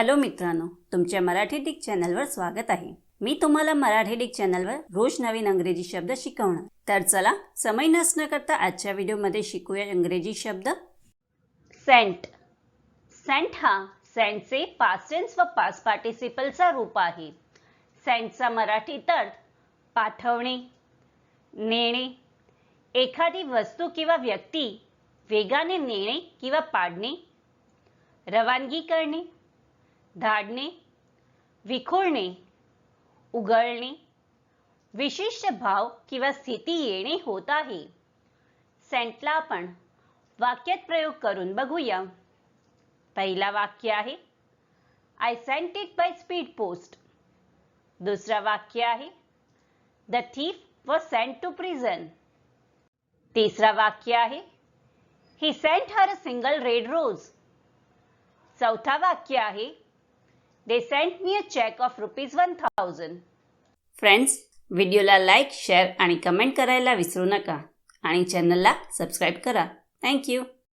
Hello मित्रांनो तुमच्या Marathi Dick चॅनलवर स्वागत आहे. मी तुम्हाला मराठी डिक चॅनलवर रोज नवीन अंग्रेजी शब्द शिकवणार. तर चला समय नसणं करता आजच्या व्हिडिओमध्ये शिकूया इंग्रजी शब्द. सेंट सेंट हा सेंटचे पास्ट व पास पार्टिसिपलचा रूप आहे. सेंटचा मराठीत अर्थ पाठवणे नेणे. एखादी वस्तू किंवा व्यक्ती वेगाने नेणे किंवा पाडणे रवानगी करणे. धाडणे विखुरणे उगळणे विशिष्ट भाव किंवा स्थिती येणे होत आहे. सेंटला आपण वाक्यात प्रयोग करून बघूया. पहिला वाक्य आहे I sent it by speed post दुसरा वाक्य आहे the thief was sent to prison तिसरा वाक्य आहे he sent her a single red rose चौथा वाक्य आहे They sent me a cheque of rupees one thousand friends व्हिडिओला लाईक शेअर आणि कमेंट करायला विसरू नका. आणि चॅनलला सबस्क्राईब करा. थँक्यू